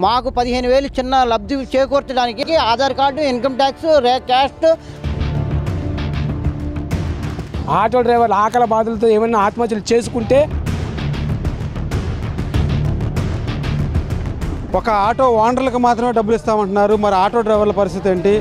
మాకు పదిహేను వేలు చిన్న లబ్ధి చేకూర్చడానికి ఆధార్ కార్డు ఇన్కమ్ ట్యాక్స్ రే క్యాస్ట్. ఆటో డ్రైవర్లు ఆకలి బాధలతో ఏమైనా ఆత్మహత్యలు చేసుకుంటే? ఒక ఆటో ఓనర్లకు మాత్రమే డబ్బులు ఇస్తామంటున్నారు. మరి ఆటో డ్రైవర్ల పరిస్థితి ఏంటి?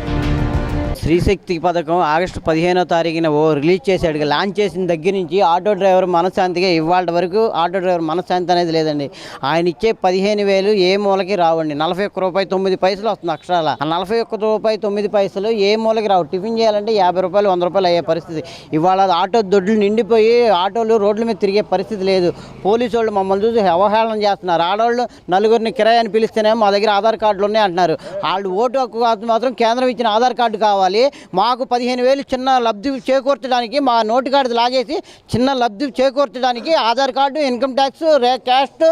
స్త్రీశక్తి పథకం ఆగస్టు పదిహేనో తారీఖున ఓ రిలీజ్ చేశాడు. లాంచ్ చేసిన దగ్గర నుంచి ఆటో డ్రైవర్ మనశ్శాంతిగా ఇవాళ వరకు ఆటో డ్రైవర్ మనశ్శాంతి అనేది లేదండి. ఆయన ఇచ్చే పదిహేను వేలు ఏ మూలకి రావండి. నలభై ఒక్క రూపాయి తొమ్మిది పైసలు వస్తుంది అక్షరాల. ఆ నలభై ఒక్క రూపాయి తొమ్మిది పైసలు ఏ మూలకి రావు. టిఫిన్ చేయాలంటే యాభై రూపాయలు వంద రూపాయలు అయ్యే పరిస్థితి. ఇవాళ ఆటో దొడ్లు నిండిపోయి ఆటోలు రోడ్ల మీద తిరిగే పరిస్థితి లేదు. పోలీసు వాళ్ళు మమ్మల్ని చూసి అవహేళన చేస్తున్నారు. ఆడవాళ్ళు నలుగురిని కిరాయాన్ని పిలిస్తేనే మా దగ్గర ఆధార్ కార్డులు ఉన్నాయి అంటున్నారు. వాళ్ళు ఓటు హక్కు కాదు మాత్రం కేంద్రం ఇచ్చిన ఆధార్ కార్డు కావాలి. మాకు పదిహేను వేలు చిన్న లబ్ధి చేకూర్చడానికి మా నోటు కార్డు లాగేసి చిన్న లబ్ధి చేకూర్చడానికి ఆధార్ కార్డు ఇన్కమ్ ట్యాక్స్ రే క్యాస్ట్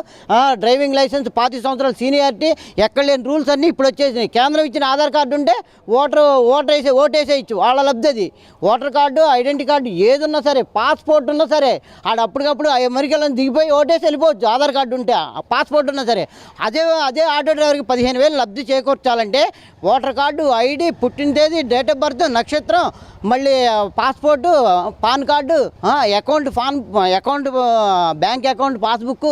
డ్రైవింగ్ లైసెన్స్ పాతి సంవత్సరాల సీనియారిటీ ఎక్కడ లేని రూల్స్ అన్నీ ఇప్పుడు వచ్చేసినాయి. కేంద్రం ఇచ్చిన ఆధార్ కార్డు ఉంటే ఓటర్ ఓటర్ వేసే ఓటు వేసేయచ్చు వాళ్ళ లబ్ధి అది. ఓటర్ కార్డు ఐడెంటిటీ కార్డు ఏది ఉన్నా సరే పాస్పోర్ట్ ఉన్నా సరే ఆడ అప్పటికప్పుడు అమెరికాలో దిగిపోయి ఓటేసి వెళ్ళిపోవచ్చు ఆధార్ కార్డు ఉంటే ఆ పాస్పోర్ట్ ఉన్నా సరే. అదే అదే ఆటో డ్రైవర్కి పదిహేను వేలు లబ్ధి చేకూర్చాలంటే ఓటర్ కార్డు ఐడి పుట్టిన తేదీ డేట్ ఆఫ్ బర్త్ నక్షత్రం మళ్ళీ passport pan card account pan account bank account passbook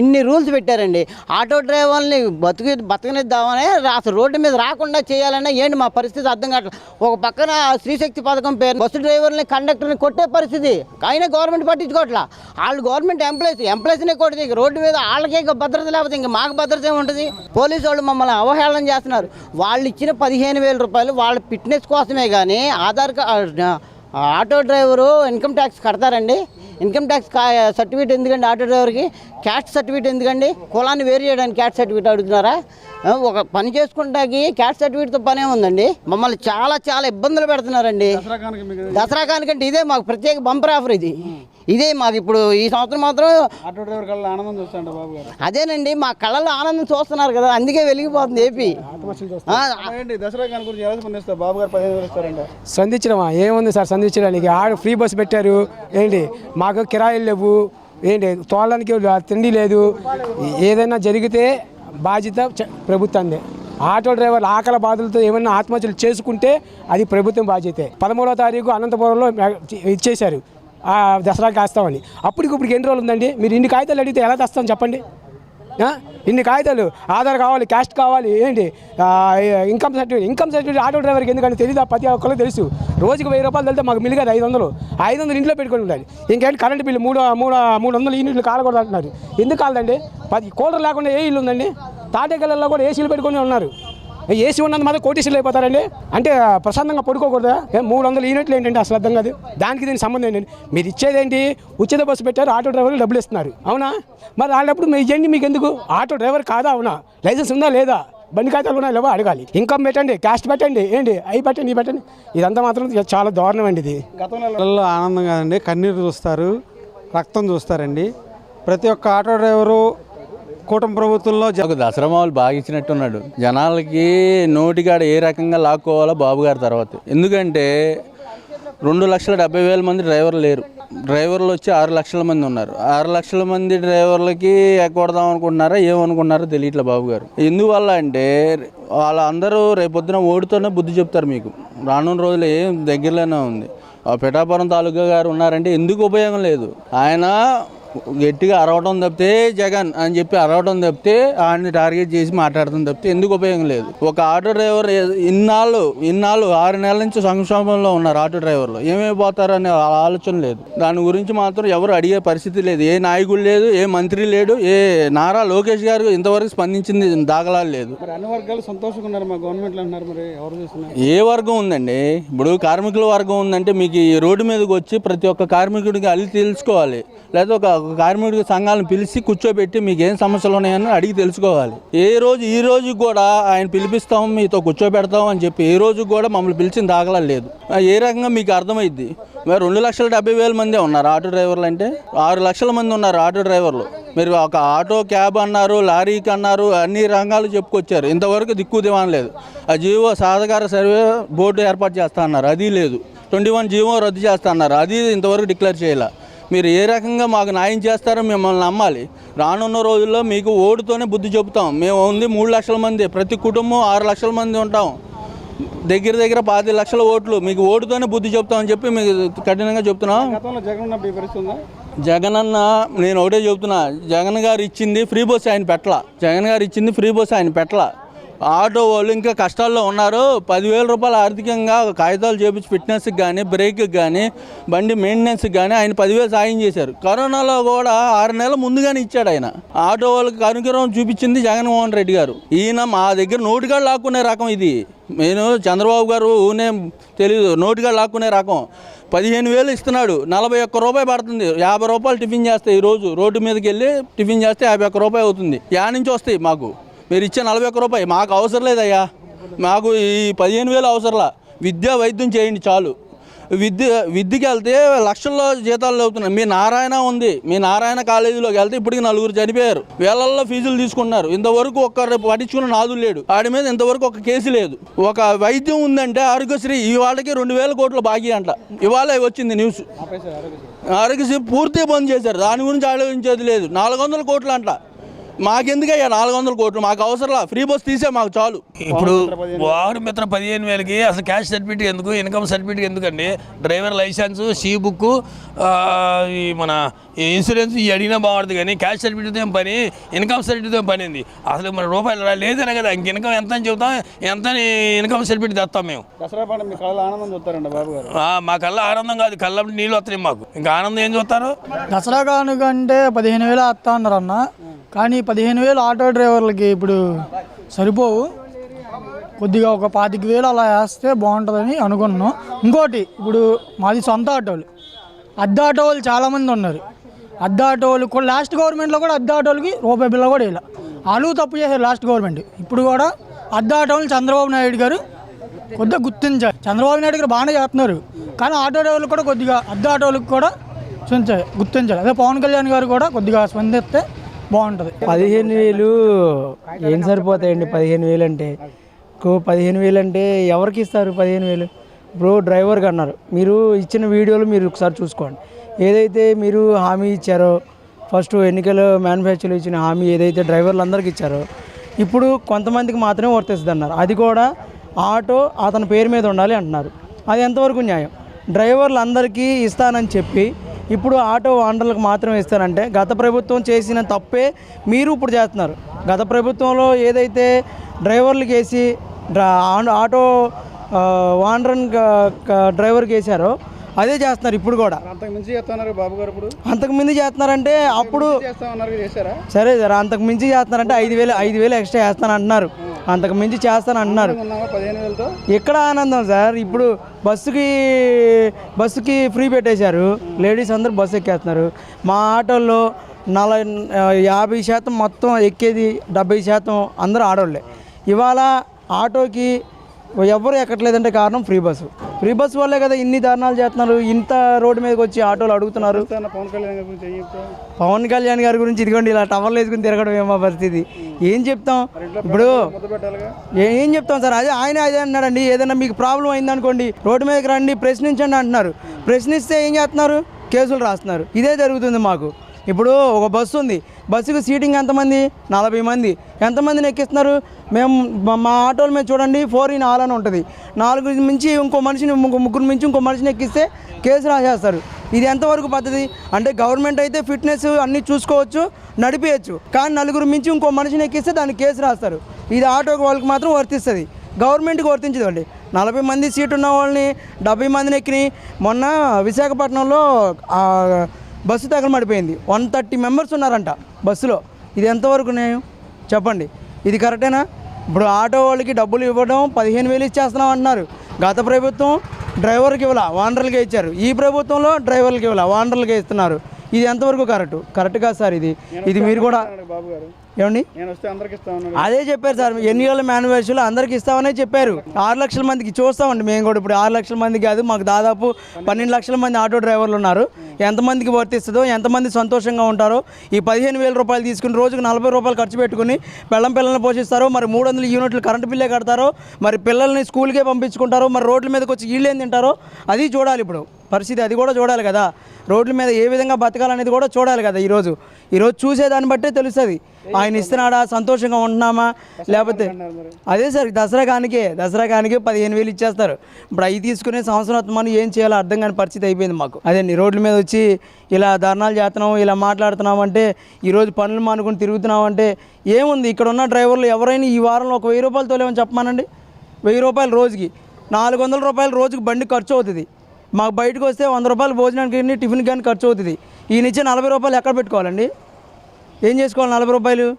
ఇన్ని రూల్స్ పెట్టారండి. ఆటో డ్రైవర్ని బతుకు బతకనిద్దామని అసలు రోడ్డు మీద రాకుండా చేయాలన్నా ఏంటి మా పరిస్థితి అర్థం కావట్లేదు ఒక పక్కన శ్రీశక్తి పథకం పేరు బస్సు డ్రైవర్ని కండక్టర్ని కొట్టే పరిస్థితి. అయినా గవర్నమెంట్ పట్టించుకోవట్లా. వాళ్ళు గవర్నమెంట్ ఎంప్లాయీస్ ఎంప్లాయీస్నే కొడితే ఇంక రోడ్డు మీద వాళ్ళకే ఇంకా భద్రత లేకపోతే ఇంకా మాకు భద్రత ఏముంటుంది? పోలీసు వాళ్ళు మమ్మల్ని అవహేళన చేస్తున్నారు. వాళ్ళు ఇచ్చిన పదిహేను వేల రూపాయలు వాళ్ళ ఫిట్నెస్ కోసం కోసమే కానీ Aadhaar card auto driver income tax కడతారండి. Income tax certificate ఎందుకండి ఆటో డ్రైవర్కి? క్యాస్ట్ సర్టిఫికేట్ ఎందుకండి? కులాన్ని వేరు చేయడానికి క్యాస్ట్ సర్టిఫికేట్ అడుగుతున్నారా? ఒక పని చేసుకుంటాకి క్యాస్ట్ సర్టిఫికేట్తో పనే ఉందండి. మమ్మల్ని చాలా చాలా ఇబ్బందులు పెడుతున్నారండి. దసరా కానికంటే ఇదే మాకు ప్రత్యేక బంపర్ ఆఫర్ ఇది. ఇదే మాకు ఇప్పుడు ఈ సంవత్సరం మాత్రం ఆటో డ్రైవర్ కల్లా ఆనందం చూస్తాంట బాబు గారు. అదేనండి మా కళ్ళలో ఆనందం చూస్తున్నారు కదా అందుకే వెలిగిపోతుంది ఏపీ. సంధించడమా? ఏముంది సార్ సంధించడానికి? ఆడ ఫ్రీ బస్సు పెట్టారు. ఏంటి మాకు కిరాయిలు లేవు. ఏంటి తోలడానికి తిండి లేదు. ఏదైనా జరిగితే బాధ్యత ప్రభుత్వందే. ఆటో డ్రైవర్లు ఆకల బాధలతో ఏమైనా ఆత్మహత్యలు చేసుకుంటే అది ప్రభుత్వం బాధ్యతే. పదమూడవ తారీఖు అనంతపురంలో ఇచ్చేశారు. దసరాకి వేస్తామని అప్పటికి ఇప్పుడు ఎన్ని రోజులు ఉందండి? మీరు ఇన్ని కాగితాలు అడిగితే ఎలా తెస్తాం చెప్పండి? ఇన్ని కాగితాలు ఆధార్ కావాలి క్యాస్ట్ కావాలి ఏంటి? Income certificate income certificate auto డ్రైవర్కి ఎందుకంటే తెలియదు ప్రతి ఒక్కరికి తెలుసు. రోజుకి వెయ్యి రూపాయలు వెళ్తే మాకు మిలిగదు ఐదు వందలు. ఐదు వందలు ఇంట్లో పెట్టుకొని ఉండాలి. ఇంకేంటి కరెంట్ బిల్లు మూడు మూడు మూడు వందలు యూనిట్లు కాలకూడదు అంటున్నారు. ఎందుకు కాలదండి పది కూలర్ లేకుండా ఏ ఇల్లు ఉందండి? తాటేకల్లో కూడా ఏసీలు పెట్టుకొని ఉన్నారు. ఏసీ ఉన్నంత మాత్రం కోటీసులు అయిపోతారండి. అంటే ప్రశాంతంగా పడుకోకూడదా? మూడు వందల యూనిట్లు ఏంటంటే అసలు అర్థం కాదు. దానికి దీనికి సంబంధం ఏంటండి మీరు ఇచ్చేదేంటి? ఉచిత బస్సు పెట్టారు ఆటో డ్రైవర్లు డబ్బులు ఇస్తున్నారు. అవునా? మరి వాళ్ళప్పుడు మీరు ఇవ్వండి మీకు ఎందుకు ఆటో డ్రైవర్ కాదా? అవునా? లైసెన్స్ ఉందా లేదా? బండి ఖాతాలు ఉన్నాయి లేవో? అడగాలి. ఇన్కమ్ పెట్టండి క్యాస్ట్ పెట్టండి. ఏంటి? అవి పెట్టండి ఇవి పెట్టండి. ఇదంతా మాత్రం చాలా దారుణం అండి ఇది. గతంలో ఆనందం కాదండి కన్నీరు చూస్తారు రక్తం చూస్తారండి. ప్రతి ఒక్క ఆటో డ్రైవరు కూటమి ప్రభుత్వంలో ఒక దసరా మావులు బాగా ఇచ్చినట్టున్నాడు. జనాలకి నోటికాడ ఏ రకంగా లాక్కోవాలో బాబు గారి తర్వాత. ఎందుకంటే రెండు లక్షల డెబ్బై వేల మంది డ్రైవర్లు లేరు. డ్రైవర్లు వచ్చి ఆరు లక్షల మంది ఉన్నారు. ఆరు లక్షల మంది డ్రైవర్లకి ఎక్కడదాం అనుకుంటున్నారా ఏమనుకుంటున్నారో తెలియట్లే బాబు గారు. ఎందువల్ల అంటే వాళ్ళందరూ రేపొద్దున ఓడితోనే బుద్ధి చెప్తారు మీకు. రానున్న రోజులు ఏం దగ్గరలోనే ఉంది. ఆ పిఠాపురం తాలూకా గారు ఉన్నారంటే ఎందుకు ఉపయోగం లేదు. ఆయన గట్టిగా అరవటం తప్పితే జగన్ అని చెప్పి అరవటం తప్పితే ఆయన్ని టార్గెట్ చేసి మాట్లాడటం తప్పితే ఎందుకు ఉపయోగం లేదు. ఒక ఆటో డ్రైవర్ ఇన్నాళ్ళు ఇన్నాళ్ళు ఆరు నెలల నుంచి సంక్షోభంలో ఉన్నారు ఆటో డ్రైవర్లు. ఏమైపోతారు అనే ఆలోచన లేదు. దాని గురించి మాత్రం ఎవరు అడిగే పరిస్థితి లేదు. ఏ నాయకుడు లేదు ఏ మంత్రి లేడు ఏ నారా లోకేష్ గారు ఇంతవరకు స్పందించింది దాఖలాలు లేదు. మరి అన్ని వర్గాలు సంతోషంగా ఉన్నారు మా గవర్నమెంట్లో అంటున్నారు మరి ఎవరు చూస్తున్నారు? ఏ వర్గం ఉందండి? ఇప్పుడు కార్మికుల వర్గం ఉందంటే మీకు ఈ రోడ్డు మీదకి వచ్చి ప్రతి ఒక్క కార్మికుడికి అల్లి తెలుసుకోవాలి. లేదా ఒక కార్మికుడి సంఘాలను పిలిచి కూర్చోబెట్టి మీకు ఏం సమస్యలు ఉన్నాయని అడిగి తెలుసుకోవాలి. ఏ రోజు ఈ రోజు కూడా ఆయన పిలిపిస్తాం మీతో కూర్చోబెడతాం అని చెప్పి ఏ రోజు కూడా మమ్మల్ని పిలిచిన దాఖలా లేదు. ఏ రకంగా మీకు అర్థమైద్ది? మరి రెండు లక్షల డెబ్బై వేల మందే ఉన్నారు ఆటో డ్రైవర్లు అంటే? ఆరు లక్షల మంది ఉన్నారు ఆటో డ్రైవర్లు. మీరు ఒక ఆటో క్యాబ్ అన్నారు లారీకి అన్నారు అన్ని రంగాలు చెప్పుకొచ్చారు. ఇంతవరకు దిక్కు దివాన్ లేదు. ఆ జీవో సాధకార సర్వే బోర్డు ఏర్పాటు చేస్తా అన్నారు. అది లేదు. ట్వంటీ వన్ జీవో రద్దు చేస్తా అన్నారు. అది ఇంతవరకు డిక్లేర్ చేయాలి. మీరు ఏ రకంగా మాకు న్యాయం చేస్తారో మిమ్మల్ని నమ్మాలి. రానున్న రోజుల్లో మీకు ఓటుతోనే బుద్ధి చెబుతాం. మేము ఉంది మూడు లక్షల మంది ప్రతి కుటుంబం ఆరు లక్షల మంది ఉంటాం. దగ్గర దగ్గర పాతి లక్షల ఓట్లు మీకు ఓటుతోనే బుద్ధి చెప్తామని చెప్పి మీకు కఠినంగా చెప్తున్నాం. జగన్ అన్న నేను ఒకటే చెబుతున్నా. జగన్ గారు ఇచ్చింది ఫ్రీ బస్ ఆయన పెట్టల. జగన్ గారు ఇచ్చింది ఫ్రీ బస్ ఆయన పెట్టల. ఆటో వాళ్ళు ఇంకా కష్టాల్లో ఉన్నారు. పదివేల రూపాయలు ఆర్థికంగా కాగితాలు చేపించి ఫిట్నెస్కి కానీ బ్రేక్కి కానీ బండి మెయింటెనెన్స్కి కానీ ఆయన పదివేలు సాయం చేశారు. కరోనాలో కూడా ఆరు నెలల ముందుగానే ఇచ్చాడు ఆయన. ఆటో వాళ్ళకి అనుగ్రహం చూపించింది జగన్మోహన్ రెడ్డి గారు. ఈయన మా దగ్గర నోటుగా లాక్కునే రకం ఇది. నేను చంద్రబాబు గారు ఊనే తెలియదు నోటుగా లాక్కునే రకం. పదిహేను వేలు ఇస్తున్నాడు. నలభై ఒక్క రూపాయి పడుతుంది. యాభై రూపాయలు టిఫిన్ చేస్తాయి ఈరోజు రోడ్డు మీదకి వెళ్ళి టిఫిన్ చేస్తే యాభై ఒక్క రూపాయి అవుతుంది. యా నుంచి వస్తాయి మాకు? మీరు ఇచ్చే నలభై ఒక్క రూపాయి మాకు అవసరం లేదయ్యా. మాకు ఈ పదిహేను వేలు అవసరంలా. విద్యా వైద్యం చేయండి చాలు. విద్య విద్యకి వెళ్తే లక్షల్లో జీతాలు అవుతున్నాయి మీ నారాయణ ఉంది. మీ నారాయణ కాలేజీలోకి వెళ్తే ఇప్పటికి నలుగురు చనిపోయారు. వేలల్లో ఫీజులు తీసుకున్నారు ఇంతవరకు ఒక్కరు పట్టించుకున్న నాదులు లేడు. ఆడి మీద ఇంతవరకు ఒక కేసు లేదు. ఒక వైద్యం ఉందంటే ఆరోగ్యశ్రీ ఈ వాళ్ళకి రెండు వేల కోట్ల బాకీ అంట. ఇవాళ వచ్చింది న్యూస్. ఆరోగ్యశ్రీ. పూర్తిగా బంద్ చేశారు. దాని గురించి ఆలోచించేది లేదు. నాలుగు వందల కోట్లు అంట. మాకెందుకయ్యా నాలుగు వందల కోట్లు? మాకు అవసరంలా. ఫ్రీ బస్ తీసే మాకు చాలు. ఇప్పుడు వాహన మిత్ర పదిహేను వేలకి అసలు క్యాష్ సర్టిఫికేట్ ఎందుకు? ఇన్కమ్ సర్టిఫికేట్ ఎందుకండి? డ్రైవర్ లైసెన్స్ సీ బుక్ ఈ మన ఇన్సూరెన్స్ ఈ అడిగినా బాగుంటుంది కానీ క్యాష్ సర్టిఫికేట్ ఏం పని ఇన్కమ్ సర్టిఫికేట్ ఏం పని ఉంది అసలు మన రూపాయలు రా- లేదనే కదా ఇంక ఇన్కమ్ ఎంత అని చెబుతాం ఎంత ఇన్కమ్ సర్టిఫికేట్ తెస్తాం మేము. దసరా పండుగ మీ ఆనందం చూస్తారండి బాబు గారు. ఆ, మా కల్లా ఆనందం కాదు కళ్ళ నీళ్ళు వస్తాయి మాకు. ఇంకా ఆనందం ఏం చూస్తారు? దసరా కానుక అంటే పదిహేను వేలు వస్తా అన్నారు అన్న. కానీ పదిహేను వేలు ఆటో డ్రైవర్లకి ఇప్పుడు సరిపోవు. కొద్దిగా ఒక పాతిక వేలు అలా వేస్తే బాగుంటుందని అనుకుంటున్నాం ఇంకోటి ఇప్పుడు మాది సొంత ఆటోలు. అద్దె ఆటో వాళ్ళు చాలామంది ఉన్నారు. అద్దె ఆటో కూడా లాస్ట్ గవర్నమెంట్లో కూడా అద్దె ఆటోలకి రూపాయి బిల్ల కూడా ఇలా వాళ్ళు తప్పు చేశారు లాస్ట్ గవర్నమెంట్. ఇప్పుడు కూడా అద్దె ఆటోలు చంద్రబాబు నాయుడు గారు కొద్దిగా గుర్తించారు. చంద్రబాబు నాయుడు గారు బాగానే చేస్తున్నారు. కానీ ఆటో డ్రైవర్లు కూడా కొద్దిగా అద్దె ఆటోలకు కూడా చూపించాలి గుర్తించాలి అదే పవన్ కళ్యాణ్ గారు కూడా కొద్దిగా స్పందిస్తే బాగుంటుంది. పదిహేను వేలు ఏం సరిపోతాయండి? పదిహేను వేలు అంటే? పదిహేను వేలు అంటే ఎవరికి ఇస్తారు పదిహేను వేలు? ఇప్పుడు డ్రైవర్కి అన్నారు. మీరు ఇచ్చిన వీడియోలు మీరు ఒకసారి చూసుకోండి. ఏదైతే మీరు హామీ ఇచ్చారో ఫస్ట్ ఎన్నికల మ్యానుఫ్యాక్చర్లు ఇచ్చిన హామీ ఏదైతే డ్రైవర్లు అందరికి ఇచ్చారో ఇప్పుడు కొంతమందికి మాత్రమే వర్తిస్తుంది అన్నారు అది కూడా ఆటో అతని పేరు మీద ఉండాలి అంటున్నారు. అది ఎంతవరకు న్యాయం? డ్రైవర్లు అందరికీ ఇస్తానని చెప్పి ఇప్పుడు ఆటో ఓనర్లకు మాత్రం ఇస్తారంటే గత ప్రభుత్వం చేసిన తప్పే మీరు ఇప్పుడు చేస్తున్నారు. గత ప్రభుత్వంలో ఏదైతే డ్రైవర్లకు వేసి డ్రా ఆటో ఓనర్ డ్రైవర్కి వేశారో అదే చేస్తున్నారు ఇప్పుడు కూడా. అంతకు మించి చేస్తున్నారు బాబు గారు ఇప్పుడు? అంతకు ముందు చేస్తున్నారంటే అప్పుడు సరే సార్ అంతకు మించి చేస్తున్నారంటే ఐదు వేలు ఐదు వేలు ఎక్స్ట్రా చేస్తాను అంటున్నారు అంతకు మించి చేస్తాను అంటున్నారు ఎక్కడ ఆనందం సార్? ఇప్పుడు బస్సుకి బస్సుకి ఫ్రీ పెట్టేశారు. లేడీస్ అందరూ బస్సు ఎక్కేస్తున్నారు. మా ఆటోల్లో నలభై యాభై శాతం మొత్తం ఎక్కేది డెబ్బై శాతం అందరూ ఆడోళ్ళే. ఇవాళ ఆటోకి ఎవరు ఎక్కట్లేదంటే కారణం ఫ్రీ బస్సు. ఫ్రీ బస్సు వల్లే కదా ఇన్ని దారుణాలు చేస్తున్నారు ఇంత రోడ్డు మీదకి వచ్చి ఆటోలు అడుగుతున్నారు. పవన్ కళ్యాణ్ గారి గురించి ఏం చెప్తావు? పవన్ కళ్యాణ్ గారి గురించి ఇదిగోండి ఇలా టవర్లు వేసుకుని తిరగడం ఏమో పరిస్థితి. ఏం చెప్తాం? ఇప్పుడు ఏం చెప్తాం సార్? అదే ఆయన అదే అన్నాడండి ఏదైనా మీకు ప్రాబ్లం అయిందనుకోండి రోడ్డు మీదకి రండి ప్రశ్నించండి అంటున్నారు. ప్రశ్నిస్తే ఏం చేస్తున్నారు? కేసులు రాస్తున్నారు. ఇదే జరుగుతుంది మాకు. ఇప్పుడు ఒక బస్సు ఉంది బస్సుకు సీటింగ్ ఎంతమంది? నలభై మంది. ఎంతమందిని ఎక్కిస్తున్నారు? మేము మా- ఆటోలు మేము చూడండి ఫోర్ ఇన్ ఆల్ అని ఉంటుంది. నాలుగు మించి ఇంకో మనిషిని ఇంకో ముగ్గురు మించి ఇంకో మనిషిని ఎక్కిస్తే కేసు రాసేస్తారు. ఇది ఎంతవరకు పద్ధతి? అంటే గవర్నమెంట్ అయితే ఫిట్నెస్ అన్నీ చూసుకోవచ్చు నడిపేయచ్చు. కానీ నలుగురు మించి ఇంకో మనిషిని ఎక్కిస్తే దానికి కేసు రాస్తారు. ఇది ఆటోకి వాళ్ళకి మాత్రం వర్తిస్తుంది. గవర్నమెంట్కి వర్తించదండి నలభై మంది సీటు ఉన్న వాళ్ళని డెబ్బై మందిని ఎక్కిని. మొన్న విశాఖపట్నంలో బస్సు తగలమడిపోయింది వన్ థర్టీ మెంబర్స్ ఉన్నారంట బస్సులో. ఇది ఎంతవరకు నేను చెప్పండి. ఇది కరెక్టేనా? ఇప్పుడు ఆటో వాళ్ళకి డబ్బులు ఇవ్వడం పదిహేను వేలు ఇచ్చేస్తున్నాం అంటున్నారు. గత ప్రభుత్వం డ్రైవర్కి ఇవ్వాల వానర్లకే ఇచ్చారు. ఈ ప్రభుత్వంలో డ్రైవర్లకి ఇవ్వాల వానర్లకే ఇస్తున్నారు. ఇది ఎంతవరకు కరెక్ట్? కరెక్ట్ కాదు సార్ ఇది. ఇది మీరు కూడా బాబు గారు ఏమండి? అదే చెప్పారు సార్ ఎన్నికల మేనిఫెస్టోలో అందరికి ఇస్తామనే చెప్పారు. ఆరు లక్షల మందికి చూస్తామండి మేము కూడా ఇప్పుడు. ఆరు లక్షల మంది కాదు మాకు దాదాపు పన్నెండు లక్షల మంది ఆటో డ్రైవర్లు ఉన్నారు. ఎంతమందికి వర్తిస్తుందో ఎంతమంది సంతోషంగా ఉంటారో ఈ పదిహేను వేల రూపాయలు తీసుకుని రోజుకు నలభై రూపాయలు ఖర్చు పెట్టుకుని పెళ్ళం పిల్లల్ని పోషిస్తారో మరి మూడు వందల యూనిట్లు కరెంటు బిల్లే కడతారో మరి పిల్లల్ని స్కూల్కే పంపించుకుంటారో మరి రోడ్ల మీదకి వచ్చి వీళ్ళు ఏం తింటారో అది చూడాలి ఇప్పుడు. పరిస్థితి అది కూడా చూడాలి కదా. రోడ్ల మీద ఏ విధంగా బతకాలనేది కూడా చూడాలి కదా ఈరోజు. ఈరోజు చూసేదాన్ని బట్టే తెలుస్తుంది. ఆయన ఇస్తున్నాడా సంతోషంగా ఉంటున్నామా? లేకపోతే అదే సార్ దసరా కానికే దసరా కానికే పదిహేను వేలు ఇచ్చేస్తారు. ఇప్పుడు అవి తీసుకునే సంవత్సరం మనం ఏం చేయాలో అర్థం కాని పరిస్థితి అయిపోయింది మాకు. అదండి రోడ్ల మీద వచ్చి ఇలా ధర్నాలు చేస్తున్నాం ఇలా మాట్లాడుతున్నాం అంటే ఈరోజు పనులు మానుకుని తిరుగుతున్నాం అంటే ఏముంది? ఇక్కడ ఉన్న డ్రైవర్లు ఎవరైనా ఈ వారంలో ఒక వెయ్యి రూపాయలు తోలేమని చెప్పమానండి? వెయ్యి రూపాయలు రోజుకి. నాలుగు వందల రూపాయలు రోజుకి బండి ఖర్చు అవుతుంది. మాకు బయటకు వస్తే వంద రూపాయలు భోజనానికి కానీ టిఫిన్ కానీ ఖర్చు అవుతుంది. ఈయన ఇచ్చే నలభై రూపాయలు ఎక్కడ పెట్టుకోవాలండి? ఏం చేసుకోవాలి నలభై రూపాయలు?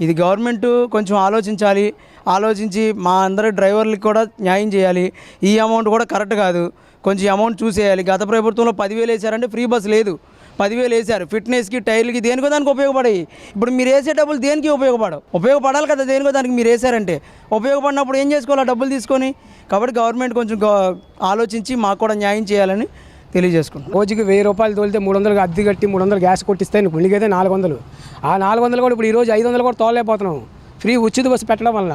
ఇది గవర్నమెంట్ కొంచెం ఆలోచించాలి. ఆలోచించి మా అందరి డ్రైవర్లకి కూడా న్యాయం చేయాలి. ఈ అమౌంట్ కూడా కరెక్ట్ కాదు. కొంచెం అమౌంట్ చూసేయాలి. గత ప్రభుత్వంలో పదివేలు వేసారంటే ఫ్రీ బస్ లేదు. పదివేలు వేశారు. ఫిట్నెస్కి టైర్లకి దేనికో దానికి ఉపయోగపడాయి ఇప్పుడు మీరు వేసే డబ్బులు దేనికి ఉపయోగపడవు? ఉపయోగపడాలి కదా దేనికో దానికి మీరు వేసారంటే ఉపయోగపడినప్పుడు ఏం చేసుకోవాలి? డబ్బులు తీసుకొని? కాబట్టి గవర్నమెంట్ కొంచెం ఆలోచించి మాకు కూడా న్యాయం చేయాలని తెలియజేసుకున్నాను రోజుకి వెయ్యి రూపాయలు తోలితే మూడు వందలు అద్దె కట్టి మూడు వందలు గ్యాస్ కొట్టిస్తే మిగిలితే నాలుగు వందలు. ఆ నాలుగు వందలు కూడా ఇప్పుడు ఈరోజు ఐదు వందలు కూడా తోలలేకపోతున్నాం. ఫ్రీ ఉచిత బస్సు పెట్టడం వల్ల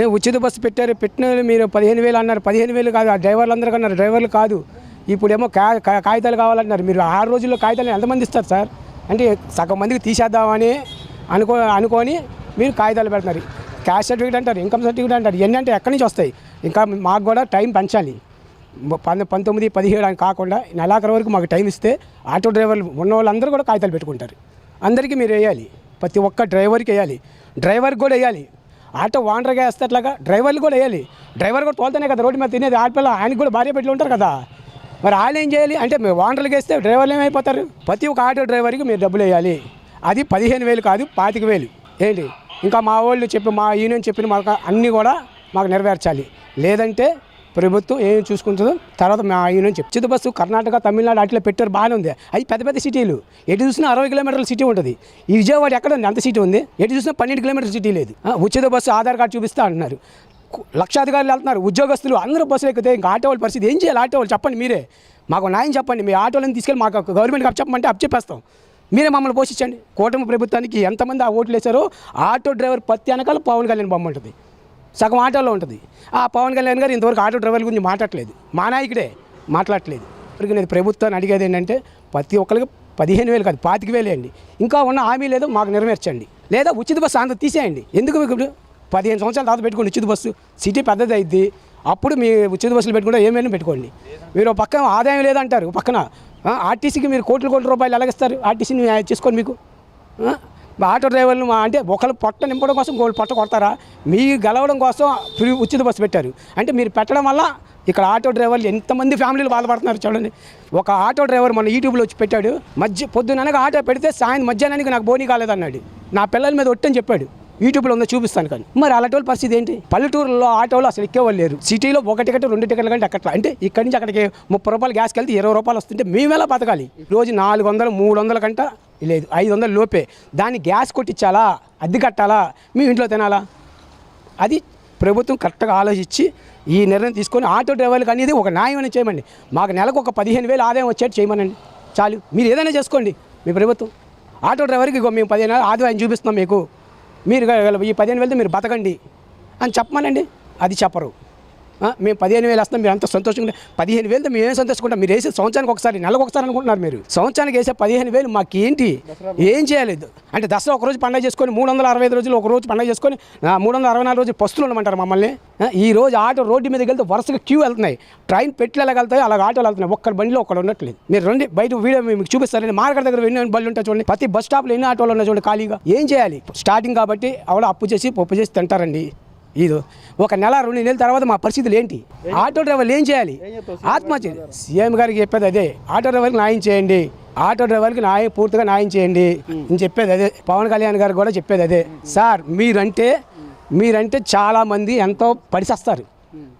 ఏ ఉచిత బస్సు పెట్టారు? పెట్టిన మీరు పదిహేను వేలు అన్నారు. పదిహేను వేలు కాదు. ఆ డ్రైవర్లు అందరికీ అన్నారు. డ్రైవర్లు కాదు. ఇప్పుడేమో కా కా- కాగితాలు కావాలంటున్నారు. మీరు ఆరు రోజుల్లో కాగితాలు ఎంతమంది ఇస్తారు సార్? అంటే సగం మందికి తీసేద్దామని అనుకో అనుకొని మీరు కాగితాలు పెడుతున్నారు. క్యాష్ సర్టిఫికేట్ అంటారు ఇన్కమ్ సర్టిఫికేట్ అంటారు ఇవన్నీ అంటే ఎక్కడి నుంచి వస్తాయి? ఇంకా మాకు కూడా టైం పెంచాలి. పంద పంతొమ్మిది పదిహేడు అని కాకుండా నెలాఖరు వరకు మాకు టైం ఇస్తే ఆటో డ్రైవర్లు ఉన్న వాళ్ళందరూ కూడా కాగితాలు పెట్టుకుంటారు. అందరికీ మీరు వేయాలి. ప్రతి ఒక్క డ్రైవర్కి వేయాలి. డ్రైవర్కి కూడా వేయాలి. ఆటో వాండర్గా వేస్తే అట్లాగా డ్రైవర్లు కూడా వేయాలి. డ్రైవర్ కూడా తోలుతానే కదా రోడ్డు మీద తినేది. ఆడపిల్ల ఆయనకి కూడా భార్య పెట్టి ఉంటారు కదా. మరి వాళ్ళు ఏం చేయాలి? అంటే మీరు వాండర్లకు వేస్తే డ్రైవర్లు ఏమైపోతారు? ప్రతి ఒక్క ఆటో డ్రైవర్కి మీరు డబ్బులు వేయాలి. అది పదిహేను వేలు కాదు పాతిక వేలు. ఏంటి? ఇంకా మా వాళ్ళు చెప్పి మా యూనియన్ చెప్పిన మాకు అన్నీ కూడా మాకు నెరవేర్చాలి. లేదంటే ప్రభుత్వం ఏం చూసుకుంటుందో తర్వాత మా యూనియన్ చెప్పి ఉచిత బస్సు కర్ణాటక తమిళనాడు అట్లా పెట్టారు బాగానే ఉంది. అది పెద్ద పెద్ద సిటీలు. ఎటు చూసినా అరవై కిలోమీటర్ల సిటీ ఉంటుంది. ఈ విజయవాడ ఎక్కడ ఉంది? అంత సిటీ ఉంది. ఎటు చూసినా పన్నెండు కిలోమీటర్ల సిటీ లేదు. ఉచిత బస్సు ఆధార్ కార్డు చూపిస్తా అంటున్నారు. లక్షాధికారులు వెళ్తున్నారు ఉద్యోగస్తులు అందరూ బస్సులు ఎక్కితే ఇంకా ఆటో వాళ్ళ పరిస్థితి ఏం చేయాలి? ఆటో వాళ్ళు చెప్పండి మీరే. మాకు న్యాయం చెప్పండి. మీ ఆటోలను తీసుకెళ్ళి మాకు గవర్నమెంట్కి అప్ చెప్పమంటే అప్ చెప్పేస్తాం మీరే మమ్మల్ని పోషించండి. కూటమి ప్రభుత్వానికి ఎంతమంది ఆ ఓట్లు వేశారో ఆటో డ్రైవర్ పత్తి వెనకాల పవన్ కళ్యాణ్ బొమ్మ ఉంటుంది. సగం ఆటోలో ఉంటుంది. ఆ పవన్ కళ్యాణ్ గారు ఇంతవరకు ఆటో డ్రైవర్ల గురించి మాట్లాడలేదు. మా నాయకుడే మాట్లాడట్లేదు ఇప్పటికి నేను ప్రభుత్వాన్ని అడిగేది ఏంటంటే ప్రతి ఒక్కరికి పదిహేను వేలు కాదు పాతిక వేలు అండి ఇంకా ఉన్న హామీ లేదో మాకు నెరవేర్చండి. లేదా ఉచిత బస్సు అంత తీసేయండి. ఎందుకు మీకు ఇప్పుడు పదిహేను సంవత్సరాల తర్వాత పెట్టుకోండి ఉచిత బస్సు. సిటీ పెద్దది అయింది అప్పుడు మీ ఉచిత బస్సులు పెట్టుకుంటే ఏమైనా పెట్టుకోండి. మీరు పక్కన ఆదాయం లేదంటారు పక్కన. ఆర్టీసీకి మీరు కోట్ల కోట్ల రూపాయలు ఎలాగిస్తారు? ఆర్టీసీని చేసుకోండి మీకు. మా ఆటో డ్రైవర్లు మా అంటే ఒకళ్ళు పొట్ట నింపడం కోసం ఇంకోళ్ళు పొట్ట కొడతారా? మీరు గెలవడం కోసం ఫ్రీ ఉచిత బస్సు పెట్టారు. అంటే మీరు పెట్టడం వల్ల ఇక్కడ ఆటో డ్రైవర్లు ఎంతమంది ఫ్యామిలీలు బాధపడుతున్నారు చూడండి. ఒక ఆటో డ్రైవర్ మన యూట్యూబ్లో వచ్చి పెట్టాడు మధ్య పొద్దుననగా ఆటో పెడితే సాయంత్రం మధ్యాహ్నానికి నాకు బోనీ కాలేదన్నాడు. నా పిల్లల మీద ఒట్టని చెప్పాడు. యూట్యూబ్లో ఉందో చూపిస్తాను కానీ. మరి అలాంటి వాళ్ళ పరిస్థితి ఏంటి? పల్లెటూరులో ఆటోలో అసలు ఎక్కేవాళ్ళు లేరు. సిటీలో ఒక టికెట్ రెండు టికెట్లు కంటే అక్కడ అంటే ఇక్కడి నుంచి అక్కడికి ముప్పై రూపాయలు గ్యాస్కి వెళ్తే ఇరవై రూపాయలు వస్తుంటే మేము ఎలా బతకాలి? రోజు నాలుగు వందలు మూడు వందల కంట లేదు ఐదు వందలు లోపే. దాన్ని గ్యాస్ కొట్టించాలా? అద్దె కట్టాలా? మేము ఇంట్లో తినాలా? అది ప్రభుత్వం కరెక్ట్గా ఆలోచించి ఈ నిర్ణయం తీసుకొని ఆటో డ్రైవర్లకు అనేది ఒక న్యాయం అనేది చేయమండి మాకు నెలకు ఒక పదిహేను వేలు ఆదాయం వచ్చేట్టు చేయమనండి. చాలు. మీరు ఏదైనా చేసుకోండి మీ ప్రభుత్వం. ఆటో డ్రైవర్కి మేము పదిహేను ఆదాయం చూపిస్తున్నాం మీకు. మీరు ఈ పదిహేను వేలతో మీరు బతకండి అని చెప్పమనండి. అది చెప్పరు. మేము పదిహేను వేలు వేస్తాం మీరు అంత సంతోషంగా పదిహేను వేలతో మేము ఏం సంతోషకుంటాం మీరు వేసే సంవత్సరానికి ఒకసారి నెలకు ఒకసారి అనుకుంటున్నారు మీరు. సంవత్సరానికి వేసే పదిహేను వేలు మాకు ఏంటి ఏం చేయలేదు అంటే దసరా ఒక రోజు పండుగ చేసుకొని మూడు వందల అరవై ఐదు రోజులు ఒక రోజు పండుగ చేసుకొని మూడు వందల అరవై నాలుగు రోజులు పస్తులు ఉండమంటారు మమ్మల్ని. ఈ రోజు ఆటో రోడ్డు మీదకి వెళ్తే వరుసగా క్యూ వెళ్తున్నాయి. ట్రైన్ పెట్లు ఎలా వెళ్తాయి అలా ఆటోలు వెళ్తున్నాయి. ఒక్కరి బండిలో ఒక్కడ ఉండట్లేదు మీరు రండి బయట వీడియో మీకు చూపిస్తారండి మార్కెట్ దగ్గర ఎన్ని బళ్ళు ఉంటాయి చూడండి. ప్రతి బస్ స్టాప్లో ఎన్ని ఆటోలు ఉన్నాయి చూడండి ఖాళీగా. ఏం చేయాలి? స్టార్టింగ్ కాబట్టి ఆవిడ అప్పు చేసి పప్పు చేసి తింటారండి. ఇది ఒక నెల రెండు నెలల తర్వాత మా పరిస్థితులు ఏంటి? ఆటో డ్రైవర్లు ఏం చేయాలి? ఆత్మహత్య సీఎం గారికి చెప్పేది అదే ఆటో డ్రైవర్కి న్యాయం చేయండి. ఆటో డ్రైవర్కి న్యాయం పూర్తిగా న్యాయం చేయండి. నేను చెప్పేది అదే పవన్ కళ్యాణ్ గారు కూడా చెప్పేది అదే. సార్ మీరంటే మీరంటే చాలామంది ఎంతో పడిసేస్తారు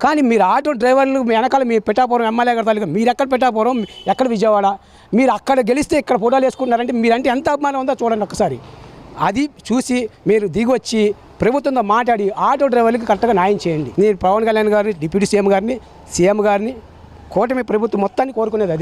కానీ మీరు ఆటో డ్రైవర్లు మీ వెనకాల మీ పెట్టాపురం ఎమ్మెల్యే గారు తాలూకా మీరు ఎక్కడ పెట్టాపురం ఎక్కడ విజయవాడ మీరు అక్కడ గెలిస్తే ఇక్కడ ఫోటోలు వేసుకున్నారంటే మీరంటే ఎంత అభిమానం ఉందో చూడండి ఒక్కసారి అది చూసి మీరు దిగొచ్చి ప్రభుత్వంతో మాట్లాడి ఆటో డ్రైవర్లకు కరెక్ట్గా న్యాయం చేయండి. నేను పవన్ కళ్యాణ్ గారిని డిప్యూటీ సీఎం గారిని సీఎం గారిని కూటమి ప్రభుత్వం మొత్తాన్ని కోరుకునేది అదే.